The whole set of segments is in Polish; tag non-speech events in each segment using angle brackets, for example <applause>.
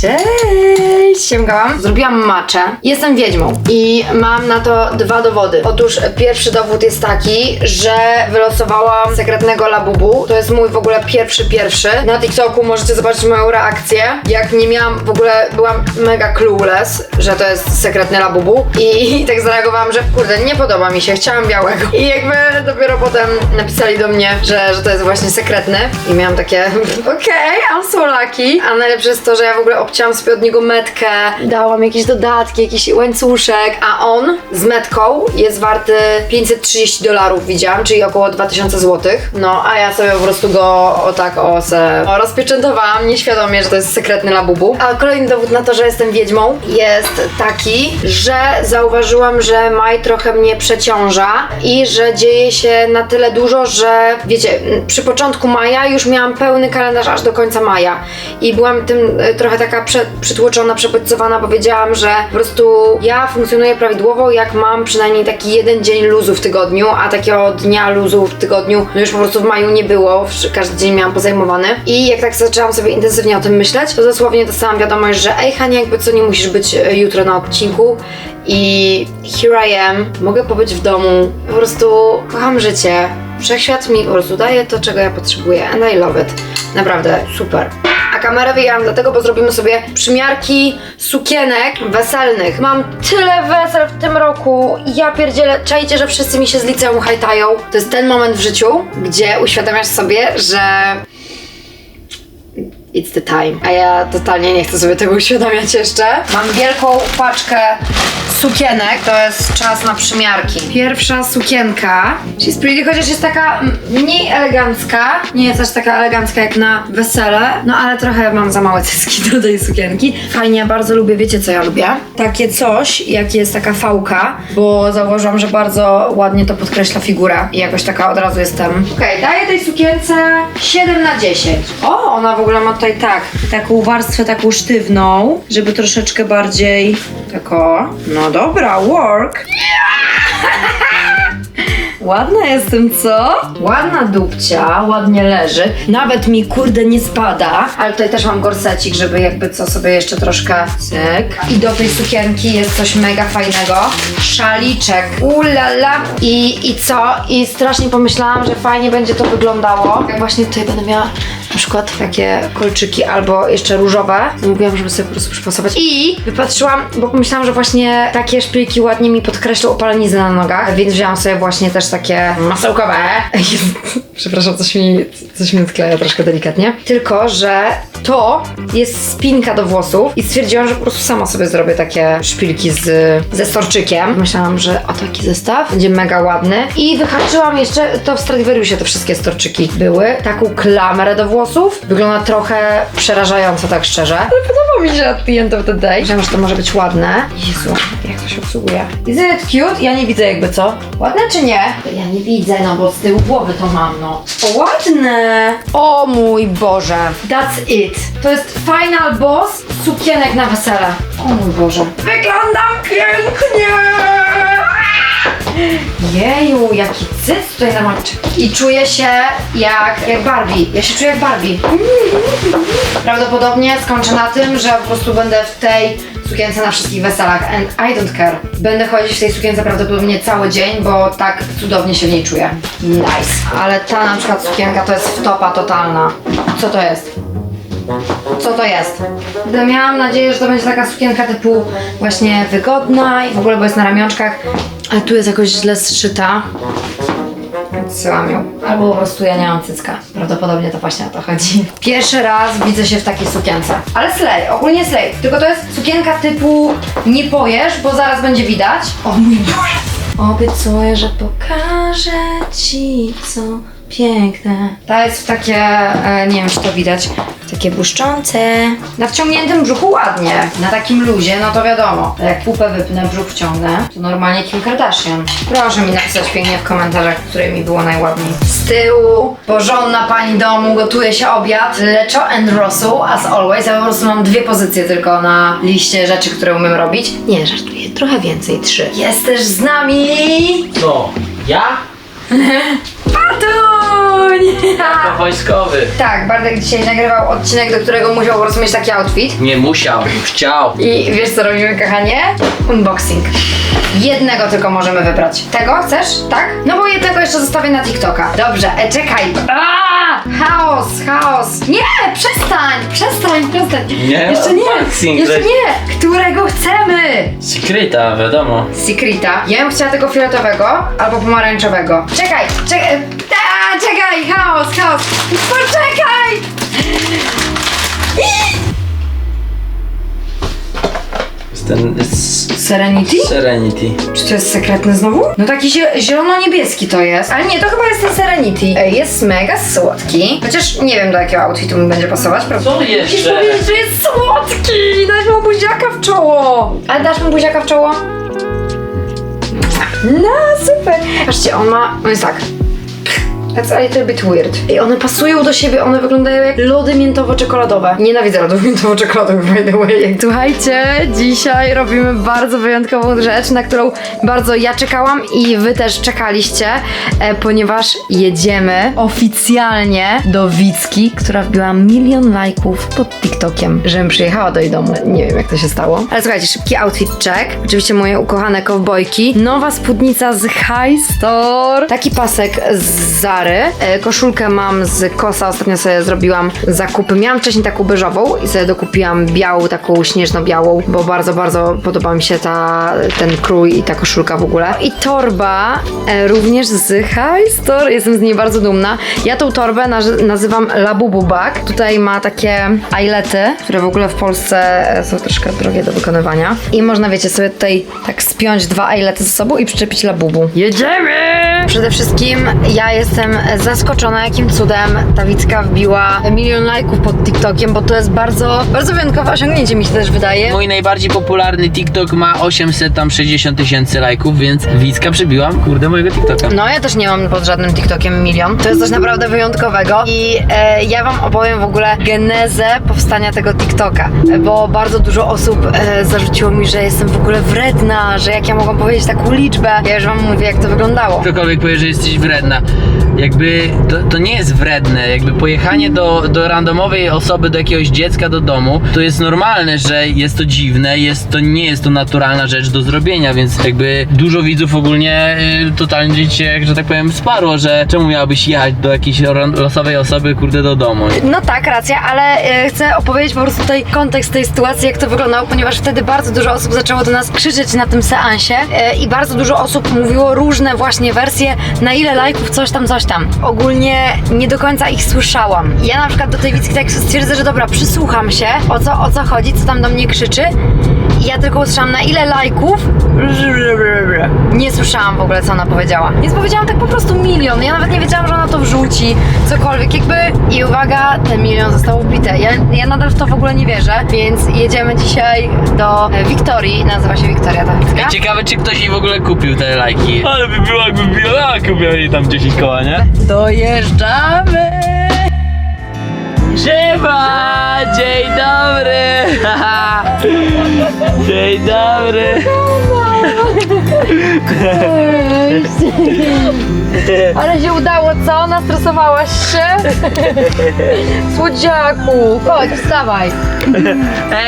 Cześć! Siemkałam. Zrobiłam maczę. Jestem wiedźmą i mam na to dwa dowody. Otóż pierwszy dowód jest taki, że wylosowałam sekretnego labubu. To jest mój w ogóle pierwszy, pierwszy. Na TikToku możecie zobaczyć moją reakcję. Jak nie miałam, w ogóle byłam mega clueless, że to jest sekretny labubu i <laughs> tak zareagowałam, że kurde, nie podoba mi się, chciałam białego. I jakby dopiero potem napisali do mnie, że, że to jest właśnie sekretny i miałam takie <laughs> okej, I'm so lucky. A najlepsze jest to, że ja w ogóle obcięłam sobie od niego metkę, dałam jakieś dodatki, jakiś łańcuszek, a on z metką jest warty 530 dolarów widziałam, czyli około 2000 zł. No, a ja sobie po prostu go o tak o se rozpieczętowałam, nieświadomie, że to jest sekretny labubu. A kolejny dowód na to, że jestem wiedźmą jest taki, że zauważyłam, że Maj trochę mnie przeciąża i że dzieje się na tyle dużo, że wiecie, przy początku maja już miałam pełny kalendarz aż do końca maja i byłam tym y, trochę taka przytłoczona, przebodźcowana, bo wiedziałam, że po prostu ja funkcjonuję prawidłowo, jak mam przynajmniej taki jeden dzień luzu w tygodniu, a takiego dnia luzu w tygodniu no już po prostu w maju nie było, każdy dzień miałam pozajmowany i jak tak zaczęłam sobie intensywnie o tym myśleć, to dosłownie dostałam wiadomość, że ej Hania, jakby co nie musisz być y, jutro na odcinku i here I am, mogę pobyć w domu, po prostu kocham życie. Wszechświat mi po prostu daje to, czego ja potrzebuję and I love it. Naprawdę, super. Kamerę wyjęłam dlatego, bo zrobimy sobie przymiarki sukienek weselnych. Mam tyle wesel w tym roku ja pierdzielę, czajcie, że wszyscy mi się z liceum hajtają. To jest ten moment w życiu, gdzie uświadamiasz sobie, że It's the time. A ja totalnie nie chcę sobie tego uświadamiać jeszcze. Mam wielką paczkę sukienek. To jest czas na przymiarki. Pierwsza sukienka. She's pretty, chociaż jest taka mniej elegancka. Nie jest aż taka elegancka jak na wesele. No ale trochę mam za małe cycki do tej sukienki. Fajnie, bardzo lubię, wiecie co ja lubię? Takie coś, jak jest taka fałka, bo zauważyłam, że bardzo ładnie to podkreśla figurę. I jakoś taka od razu jestem. Okej, daję tej sukience 7 na 10. O, ona w ogóle ma tutaj tak, taką warstwę taką sztywną, żeby troszeczkę bardziej tak o. No dobra, work. <laughs> Ładna jestem, co? Ładna dupcia, ładnie leży. Nawet mi kurde nie spada. Ale tutaj też mam gorsecik, żeby jakby co sobie jeszcze troszkę cyk. I do tej sukienki jest coś mega fajnego. Szaliczek. Ulala. I, I co? I strasznie pomyślałam, że fajnie będzie to wyglądało. Jak właśnie tutaj będę miała przykład takie kolczyki albo jeszcze różowe. Mówiłam, żeby sobie po prostu przypasować. I wypatrzyłam, bo pomyślałam, że właśnie takie szpilki ładnie mi podkreślą opaleniznę na nogach, więc wzięłam sobie właśnie też takie masełkowe. <laughs> Przepraszam, coś mi, coś mi odkleja troszkę delikatnie. Tylko, że to jest spinka do włosów i stwierdziłam, że po prostu sama sobie zrobię takie szpilki z, ze storczykiem. Myślałam, że o taki zestaw będzie mega ładny. I wyhaczyłam jeszcze, to w Stradivariusie te wszystkie storczyki były, taką klamrę do włosów. Wygląda trochę przerażająco, tak szczerze. Ale podoba mi się at the end of the day. Myślałam, że to może być ładne. Jezu, jak to się obsługuje. Is it cute? Ja nie widzę jakby co. Ładne czy nie? Ja nie widzę, no bo z tyłu głowy to mam, no. O, ładne! O mój Boże. That's it. To jest final boss sukienek na wesele. O mój Boże. Wyglądam pięknie! Jeju, jaki cyc tutaj na macie. I czuję się jak, jak Barbie. Ja się czuję jak Barbie. Prawdopodobnie skończę na tym, że po prostu będę w tej sukience na wszystkich weselach and I don't care. Będę chodzić w tej sukience prawdopodobnie cały dzień, bo tak cudownie się w niej czuję. Nice. Ale ta na przykład sukienka to jest wtopa totalna. Co to jest? Co to jest? Gdy miałam nadzieję, że to będzie taka sukienka typu właśnie wygodna i w ogóle, bo jest na ramionczkach, ale tu jest jakoś źle zszyta. Odsyłam ją. Albo po prostu ja nie mam cycka. Prawdopodobnie to właśnie o to chodzi. Pierwszy raz widzę się w takiej sukience. Ale slay, ogólnie slay. Tylko to jest sukienka typu nie pojesz, bo zaraz będzie widać. O mój Boże. Obiecuję, że pokażę ci co piękne. Ta jest w takie, e, nie wiem czy to widać, takie błyszczące. Na wciągniętym brzuchu ładnie. Na takim luzie, no to wiadomo. Jak pupę wypnę, brzuch wciągnę, to normalnie Kim Kardashian. Proszę mi napisać pięknie w komentarzach, które mi było najładniej. Z tyłu porządna pani domu, gotuje się obiad. Leczo and rosół, as always. Ja po prostu mam dwie pozycje tylko na liście rzeczy, które umiem robić. Nie, żartuję, trochę więcej, trzy. Jesteś z nami! No, ja? <laughs> Patuś! Nie. To wojskowy. Tak, Bartek dzisiaj nagrywał odcinek, do którego musiał po prostu mieć taki outfit. Nie musiał, chciał. I wiesz co robimy, kochanie? Unboxing. Jednego tylko możemy wybrać. Tego chcesz? Tak? No bo jednego jeszcze zostawię na TikToka. Dobrze, e, czekaj. Aaa! Chaos, chaos. Nie, przestań, przestań, przestań. Nie, Jeszcze nie, unboxing, jeszcze nie. Którego chcemy? Secreta, wiadomo. Secreta. Ja bym chciała tego fioletowego albo pomarańczowego. Czekaj, czekaj. Czekaj, chaos, chaos. Poczekaj! Jest ten jest Serenity? Serenity. Czy to jest sekretny znowu? No taki zie- zielono-niebieski to jest. Ale nie, to chyba jest ten Serenity. Ej, Jest mega słodki. Chociaż nie wiem do jakiego outfitu mi będzie pasować. prawda? Co jeszcze? Musisz powiedzieć, że jest słodki! Dać mu buziaka w czoło! Ale dasz mu buziaka w czoło? No, super! Patrzcie, on ma... On jest tak... That's a little bit weird. I one pasują do siebie, one wyglądają jak lody miętowo-czekoladowe. Nienawidzę lodów <laughs> miętowo-czekoladowych, by the way. Słuchajcie, dzisiaj robimy bardzo wyjątkową rzecz, na którą bardzo ja czekałam i wy też czekaliście, e, ponieważ jedziemy oficjalnie do Wicki, która wbiła milion lajków pod TikTokiem, żebym przyjechała do jej domu. Nie wiem, jak to się stało. Ale słuchajcie, szybki outfit check. Oczywiście moje ukochane kowbojki. Nowa spódnica z High Store. Taki pasek z Zary. E, Koszulkę mam z Kosa. Ostatnio sobie zrobiłam zakupy. Miałam wcześniej taką beżową i sobie dokupiłam białą, taką śnieżno-białą, bo bardzo, bardzo podoba mi się ta, ten krój i ta koszulka w ogóle. I torba e, również z High Store. Jestem z niej bardzo dumna. Ja tą torbę naz- nazywam Labubu Bag. Tutaj ma takie eilety, które w ogóle w Polsce e, są troszkę drogie do wykonywania. I można, wiecie, sobie tutaj tak spiąć dwa eilety ze sobą i przyczepić Labubu. Jedziemy! Przede wszystkim ja jestem zaskoczona, jakim cudem ta Wicka wbiła milion lajków pod TikTokiem, bo to jest bardzo, bardzo wyjątkowe osiągnięcie, mi się też wydaje. Mój najbardziej popularny TikTok ma 800 tam 60 tysięcy lajków, więc Wicka przybiłam, kurde, mojego TikToka. No, ja też nie mam pod żadnym TikTokiem milion. To jest coś naprawdę wyjątkowego. I e, ja Wam opowiem w ogóle genezę powstania tego TikToka, e, bo bardzo dużo osób e, zarzuciło mi, że jestem w ogóle wredna, że jak ja mogłam powiedzieć taką liczbę. Ja już Wam mówię, jak to wyglądało. Ktokolwiek powie, że jesteś wredna. Jakby to, to nie jest wredne, jakby pojechanie do, do randomowej osoby, do jakiegoś dziecka do domu, to jest normalne, że jest to dziwne, jest to nie jest to naturalna rzecz do zrobienia, więc jakby dużo widzów ogólnie y, totalnie cię, że tak powiem, sparło, że czemu miałabyś jechać do jakiejś losowej osoby, kurde, do domu. No tak, racja, ale e, chcę opowiedzieć po prostu tutaj kontekst tej sytuacji, jak to wyglądało, ponieważ wtedy bardzo dużo osób zaczęło do nas krzyczeć na tym seansie e, i bardzo dużo osób mówiło różne właśnie wersje, na ile lajków, coś tam, coś tam. Ogólnie nie do końca ich słyszałam. Ja na przykład do tej Wicki tak stwierdzę, że dobra, przysłucham się, o co, o co chodzi, co tam do mnie krzyczy ja tylko usłyszałam na ile lajków. Nie słyszałam w ogóle, co ona powiedziała. Więc powiedziałam tak po prostu milion. Ja nawet nie wiedziałam, że ona to wrzuci, cokolwiek, jakby. I uwaga, ten milion został ubite. Ja, ja nadal w to w ogóle nie wierzę, więc jedziemy dzisiaj do e, Wiktorii. Nazywa się Wiktoria ta Wicka. Ciekawe, czy ktoś jej w ogóle kupił te lajki. Ale by było, jakby była, kupił jej tam 10 koła, nie? Dojeżdżamy! Siema! Dzień dobry! Dzień dobry! Ale się udało, co? Nastresowałaś się? Słodziaku, chodź, wstawaj.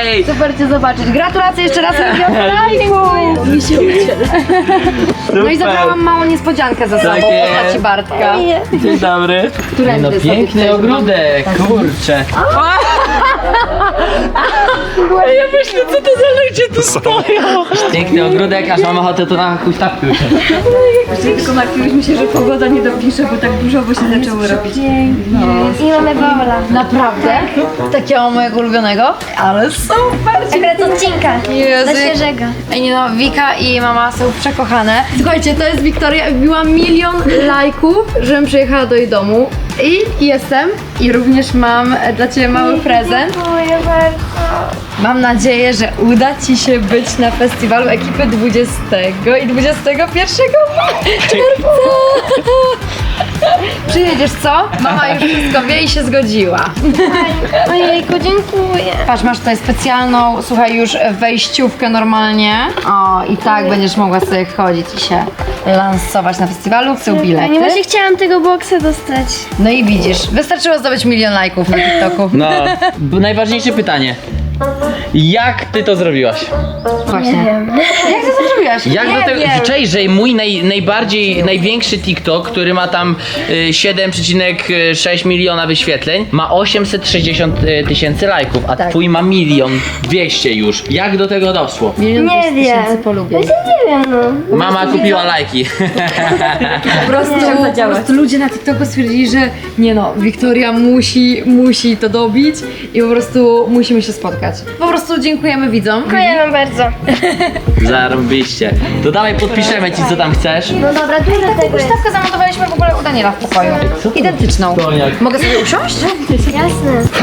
Ej! Super Cię zobaczyć. Gratulacje jeszcze raz! Mi się No i zabrałam małą niespodziankę ze sobą Tak w postaci. Bartka. Dzień dobry! Którędy No sobie piękny chcesz? ogródek, kurczę! Ja myślę, co to za ludzie tu stoją! Piękny ogródek, aż mam ochotę tu na huśtawki usiąść. Tylko martwiłyśmy się, że pogoda nie dopisze, bo tak dużo by się zaczęło robić. I mamy bawla. Naprawdę? Takiego mojego ulubionego? Ale super! Akurat odcinka. Jezu, Na świeżego. Ej, nie no, Wika i mama są przekochane. Słuchajcie, to jest Wiktoria, wbiła milion lajków, żebym przyjechała do jej domu. I jestem. I również mam dla Ciebie mały prezent. Dziękuję bardzo. Mam nadzieję, że uda Ci się być na festiwalu ekipy 20 i 21 czerwca. Przyjedziesz, co? Mama już wszystko wie i się zgodziła. Ojejku, dziękuję. Patrz, masz tutaj specjalną, słuchaj, już wejściówkę normalnie. O, i tak będziesz mogła sobie chodzić i się lansować na festiwalu. Są Nie bilety. właśnie chciałam tego boksa dostać. No i widzisz, wystarczyło zdobyć milion lajków na TikToku. No, b- najważniejsze pytanie. Jak ty to zrobiłaś? Właśnie. <laughs> Jak ty to zrobiłaś? Jak Nie do tego. wiem. Cześć, że mój naj, najbardziej, największy TikTok, który ma tam y, 7,6 miliona wyświetleń, ma 860 y, tysięcy lajków, a Tak. twój ma milion 200 już. Jak do tego doszło? Milion Nie dwieście wiem. tysięcy polubień. Właśnie nie wiem, no. Mama kupiła lajki. <laughs> Po prostu, po prostu ludzie na TikToku stwierdzili, że nie no, Wiktoria musi, musi to dobić i po prostu musimy się spotkać. Po prostu dziękujemy widzom. Dziękuję wam bardzo. <laughs> Zarobiście. To dawaj podpiszemy ci co tam chcesz. No dobra, dużo tego jest. Zamontowaliśmy w ogóle u Daniela w pokoju. Co to- Identyczną. To jak- Mogę sobie usiąść? Jasne.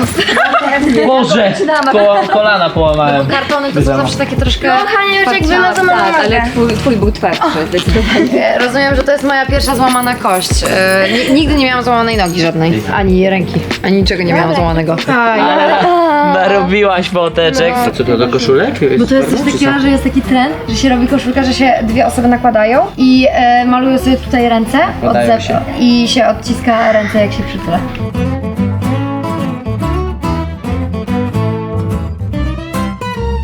Boże! <laughs> Ko kolana połamałem. Kartony to są zawsze takie troszkę... No, Hania już jak parciałe. wylazła na Tak, ale nogę. twój, twój był twardszy, zdecydowanie. E, <laughs> Rozumiem, że to jest moja pierwsza złamana kość. E, ni- nigdy nie miałam złamanej nogi żadnej. Ani ręki. Ani niczego nie miałam złamanego. Narobiłaś foteczek. No. Co to do koszulek? Bo to jest coś takiego, że jest taki trend, że się robi koszulka, że się dwie osoby nakładają i e, malują sobie tutaj ręce od Nakładają zep- się. i się odciska ręce jak się przytula.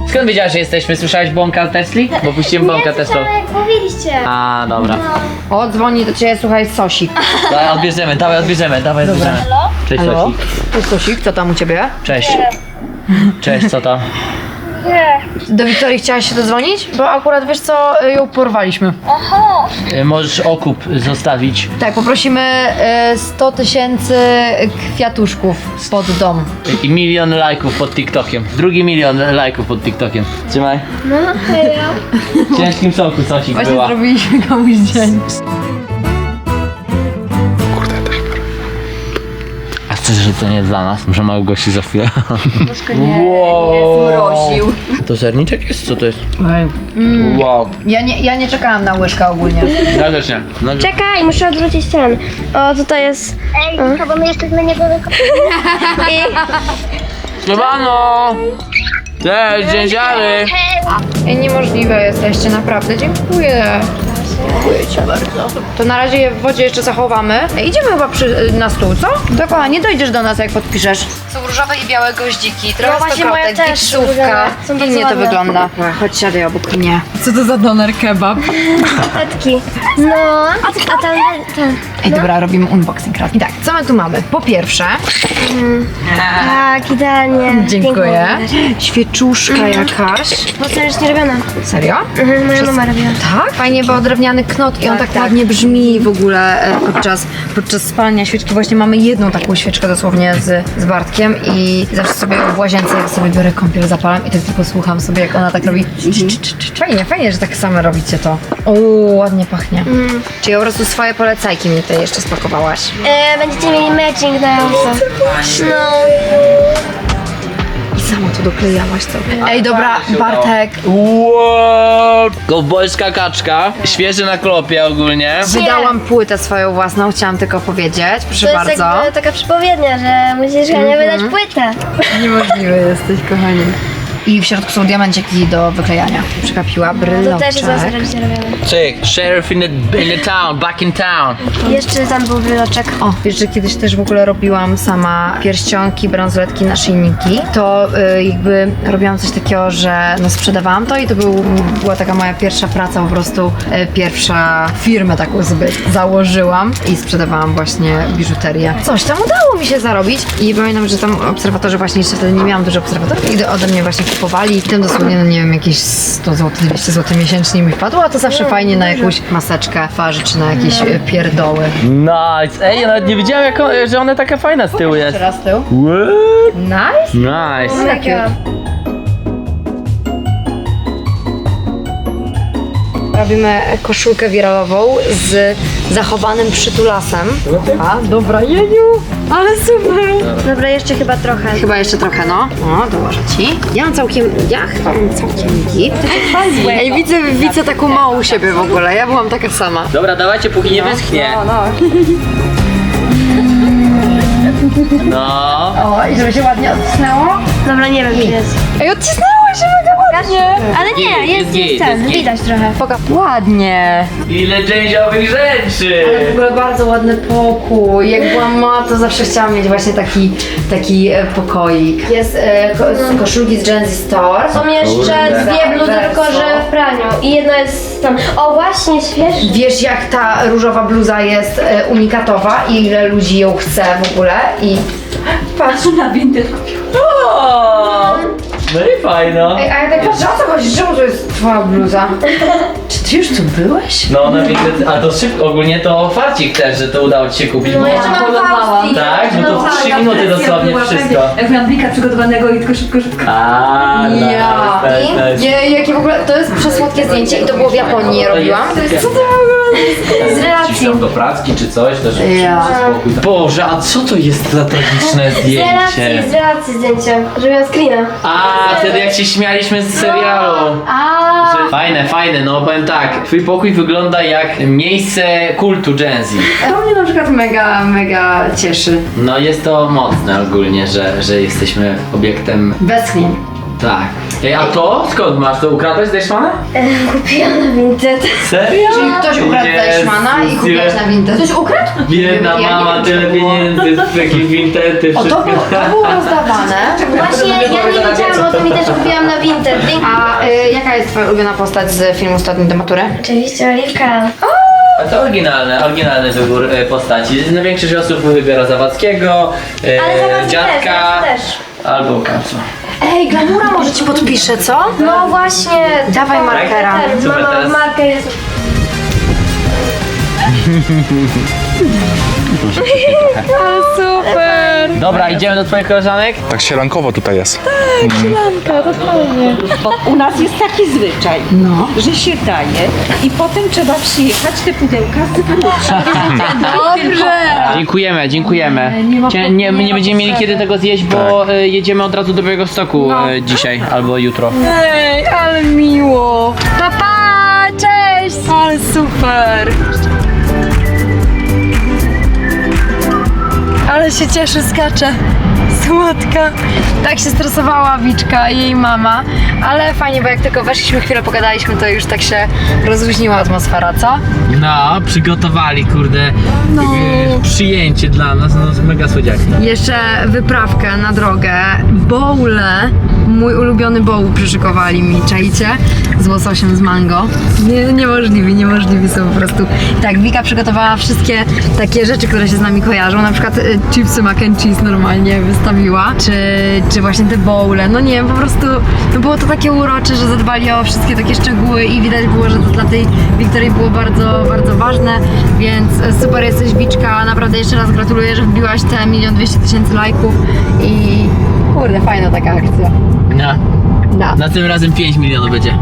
Skąd wiedziałaś, że jesteśmy? Słyszałeś bąka Tesli? Bo puściłem bąka Nie, Teslą. słyszałam jak mówiliście. A, dobra. O, dzwoni do ciebie, słuchaj, Sosik. <laughs> Dawaj, odbierzemy, dawaj, odbierzemy, dawaj, odbierzemy. Cześć, Halo? Sosi. Cześć Sosik, co tam u ciebie? Cześć. Cześć, co tam? Nie. Do Wiktorii chciałaś się dodzwonić? Bo akurat wiesz co, ją porwaliśmy. Aha. Y, Możesz okup zostawić. Tak, poprosimy e, 100 tysięcy kwiatuszków pod dom. I milion lajków pod TikTokiem. Drugi milion lajków pod TikTokiem. Trzymaj. No, serio. W ciężkim soku Sosik Właśnie była. zrobiliśmy komuś dzień. Chcesz, że to nie dla nas? Może Małgosi za chwilę. Nie, Wow. zmroził. To serniczek jest? Co to jest? Mm. Wow. Ja nie, ja nie czekałam na łyżkę ogólnie. Ja też nie. No, Czekaj, muszę odwrócić ten. O, tutaj jest... Ej, bo my jesteśmy niedaleko. I... Siemano! Cześć, dzień dobry. Ej, niemożliwe jesteście, naprawdę. Dziękuję. Dziękuję ci bardzo. To na razie je w wodzie jeszcze zachowamy. Idziemy chyba przy, na stół, co? To kochanie, dojdziesz do nas jak podpiszesz. Są różowe i białe goździki, trochę No stokrotek, bardzo Pięknie to wygląda. Chodź, siadaj obok mnie. Co to za doner kebab? Tatki. No, a tam ten. Ej, dobra, robimy unboxing raz. I tak, co my tu mamy? Po pierwsze, Tak, idealnie. dziękuję, świeczuszka jakaś. Motorycznie robiona. Serio? Mhm, moja mama robiła. Tak? Fajnie, bo drewniany knot i on tak, ładnie brzmi w ogóle e, podczas, podczas spalania świeczki. Właśnie mamy jedną taką świeczkę dosłownie z, z Bartkiem i zawsze sobie w łazience, jak sobie biorę kąpiel, zapalam i tak tylko słucham sobie, jak ona tak robi. Fajnie, fajnie, że tak same robicie to. O, ładnie pachnie. Czyli po prostu swoje polecajki mi tutaj jeszcze spakowałaś. E, będziecie mieli matching na. No. I samo to doklejałaś to. Ej, dobra, Bartek, Wow! Kowbojska kaczka. Świeży na klopie ogólnie. wydałam płytę swoją własną, chciałam tylko powiedzieć. Proszę To jest bardzo. jakby taka przypowiednia, że musisz Hania wydać płytę. Niemożliwy jesteś, kochanie. I w środku są diamenciki do wyklejania. Przekapiła To bryloczek. też jest robione. Cyk. Sheriff in the, in the town, back in town. Jeszcze tam był bryloczek. O, wiesz, że kiedyś też w ogóle robiłam sama pierścionki, bransoletki, naszyjniki. To y, jakby robiłam coś takiego, że no, sprzedawałam to i to był, była taka moja pierwsza praca, po prostu y, pierwsza firmę taką sobie założyłam i sprzedawałam właśnie biżuterię. Coś tam udało mi się zarobić i pamiętam, że tam obserwatorzy właśnie jeszcze wtedy nie miałam dużo obserwatorów i ode mnie właśnie kupowali. Tym dosłownie, no nie wiem, jakieś 100 zł, 200 zł miesięcznie mi wpadło, a to zawsze fajnie na jakąś maseczkę twarzy czy na jakieś y, pierdoły. Nice. Ej, ja nawet nie wiedziałem, jak on, że ona taka fajna z tyłu jest. Teraz tył. What? Nice. Nice. Robimy koszulkę wiralową z zachowanym przytulasem. A, dobra, Jeniu, ale super. Dobra, jeszcze chyba trochę. Chyba jeszcze trochę, no. O, dołożę ci. Ja mam całkiem, ja chyba mam całkiem git. Ej, widzę, widzę taką małą siebie w ogóle, ja byłam taka sama. Dobra, dawajcie, póki nie wyschnie. No, no. No. O, i żeby się ładnie odcisnęło. Dobra, nie wiem, gdzie jest. Ej, odcisnęło się mega ładnie. Ale nie, Jest jest, jest ten, widać trochę. Poka Ładnie. Ile częściowych rzeczy! Ale w ogóle bardzo ładny pokój. Jak byłam mała, to zawsze chciałam mieć właśnie taki, taki e, pokoik. Jest e, ko z koszulki z Gen Z Store. Są jeszcze Kurde. dwie bluzy, Verso. tylko że w praniu. I jedna jest tam. O, właśnie, świeży. Wiesz jak ta różowa bluza jest e, unikatowa i ile ludzi ją chce w ogóle i patrz. Na O! No i fajno. Ej, a ja tak patrzę, o co chodzi? Czemu to jest twoja bluza? <laughs> Czy ty już tu byłeś? No na Vinted, a to szybko, ogólnie to farcik też, że to udało ci się kupić. No bo- jeszcze mam polowałam. Tak? No to w 3 minuty dosłownie wszystko. Jak miałam blika przygotowanego i tylko szybko, szybko. A, nice, Ja. nice, jakie w ogóle, to jest przesłodkie zdjęcie i to było w Japonii je robiłam. Co to Z relacji. do pracki czy coś, też Ja. spokój. Boże, a co to jest za tragiczne Z zdjęcie? relacji, z relacji zdjęcie. Że miałam screena. A, wtedy jak się śmialiśmy z serialu. A, Że Fajne, fajne, no powiem tak, twój pokój wygląda jak miejsce kultu Gen Z. to mnie na przykład mega, mega cieszy. No jest to mocne ogólnie, że, że jesteśmy obiektem, Westchnień. tak. Ej, a to skąd masz? To ukradłeś z Deichmana? Kupiłam na Vinted. Serio? Czyli ktoś ukradł Jezus, Deichmana i kupiłeś ile- na Vinted. Ktoś ukradł? Biedna Ja nie mama, wiem, czy tyle było- pieniędzy, takie wintety, O, to wszystko. było, to było rozdawane. <laughs> Właśnie ja nie wiedziałam o tym i też kupiłam na Vinted. A y, jaka jest twoja ulubiona postać z filmu Ostatni do matury? Oczywiście, Oliwka. A to oryginalny, oryginalny wybór e, postaci. No, większość osób wybiera Zawadzkiego, e, Ale zobacz, dziadka też, też. albo Kapsu. Ej, Glamura może ci podpiszę, co? No właśnie. Dawaj to- markera. Ten, Super, mama, <laughs> marker <laughs> jest... Dobra, idziemy do twoich koleżanek? Tak sielankowo tutaj jest. Bo u nas jest taki zwyczaj, że się daje i potem trzeba przyjechać te pudełka z <laughs> Dobrze! Dziękujemy, dziękujemy. Cie- Nie, my nie będziemy mieli kiedy tego zjeść, bo e, jedziemy od razu do Białego Stoku e, dzisiaj albo jutro. Ej, ale miło. Papa, cześć. Ale super. Ale się cieszy, skacze. Słodka. Tak się stresowała Wiczka i jej mama, ale fajnie, bo jak tylko weszliśmy, chwilę pogadaliśmy, to już tak się rozluźniła atmosfera, co? No, przygotowali, kurde, e, przyjęcie dla nas, no mega słodziaki. Jeszcze wyprawkę na drogę. Bowle. Mój ulubiony bowl przyszykowali mi, czajcie? Z łososiem z mango. Nie, niemożliwi, niemożliwi są po prostu. Tak, Wika przygotowała wszystkie takie rzeczy, które się z nami kojarzą. Na przykład y, chipsy mac and cheese normalnie wystawiła. Czy, czy właśnie te bowle. No nie wiem, po prostu no było to takie urocze, że zadbali o wszystkie takie szczegóły i widać było, że to dla tej Wiktorii było bardzo, bardzo ważne. Więc e, super jesteś Wiczka. Naprawdę jeszcze raz gratuluję, że wbiłaś te milion dwieście tysięcy lajków i kurde, fajna taka akcja. No, No. następnym razem 5 milionów będzie.